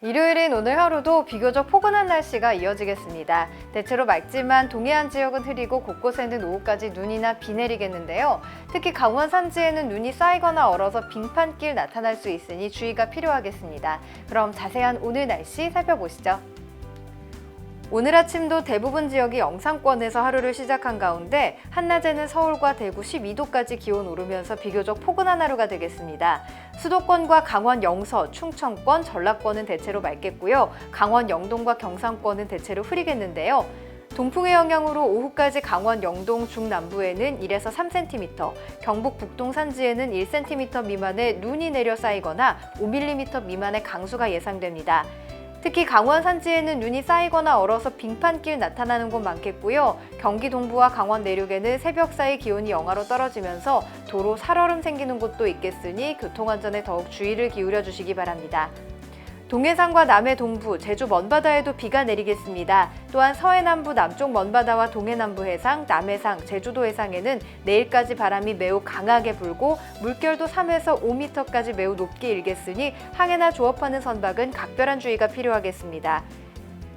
일요일인 오늘 하루도 비교적 포근한 날씨가 이어지겠습니다. 대체로 맑지만 동해안 지역은 흐리고 곳곳에는 오후까지 눈이나 비 내리겠는데요. 특히 강원 산지에는 눈이 쌓이거나 얼어서 빙판길 나타날 수 있으니 주의가 필요하겠습니다. 그럼 자세한 오늘 날씨 살펴보시죠. 오늘 아침도 대부분 지역이 영상권에서 하루를 시작한 가운데 한낮에는 서울과 대구 12도까지 기온 오르면서 비교적 포근한 하루가 되겠습니다. 수도권과 강원 영서, 충청권, 전라권은 대체로 맑겠고요. 강원 영동과 경상권은 대체로 흐리겠는데요. 동풍의 영향으로 오후까지 강원 영동 중남부에는 1에서 3cm, 경북 북동 산지에는 1cm 미만의 눈이 내려 쌓이거나 5mm 미만의 강수가 예상됩니다. 특히 강원 산지에는 눈이 쌓이거나 얼어서 빙판길 나타나는 곳 많겠고요. 경기 동부와 강원 내륙에는 새벽 사이 기온이 영하로 떨어지면서 도로 살얼음 생기는 곳도 있겠으니 교통안전에 더욱 주의를 기울여 주시기 바랍니다. 동해상과 남해 동부, 제주 먼바다에도 비가 내리겠습니다. 또한 서해 남부 남쪽 먼바다와 동해 남부 해상, 남해상, 제주도 해상에는 내일까지 바람이 매우 강하게 불고 물결도 3에서 5m까지 매우 높게 일겠으니 항해나 조업하는 선박은 각별한 주의가 필요하겠습니다.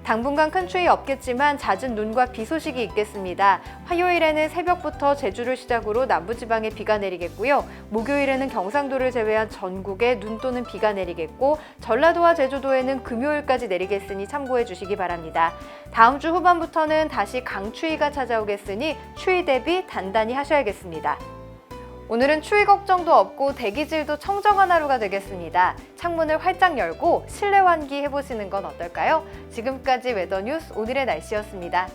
당분간 큰 추위 없겠지만 잦은 눈과 비 소식이 있겠습니다. 화요일에는 새벽부터 제주를 시작으로 남부지방에 비가 내리겠고요. 목요일에는 경상도를 제외한 전국에 눈 또는 비가 내리겠고 전라도와 제주도에는 금요일까지 내리겠으니 참고해 주시기 바랍니다. 다음 주 후반부터는 다시 강추위가 찾아오겠으니 추위 대비 단단히 하셔야겠습니다. 오늘은 추위 걱정도 없고 대기질도 청정한 하루가 되겠습니다. 창문을 활짝 열고 실내 환기 해보시는 건 어떨까요? 지금까지 웨더뉴스 오늘의 날씨였습니다.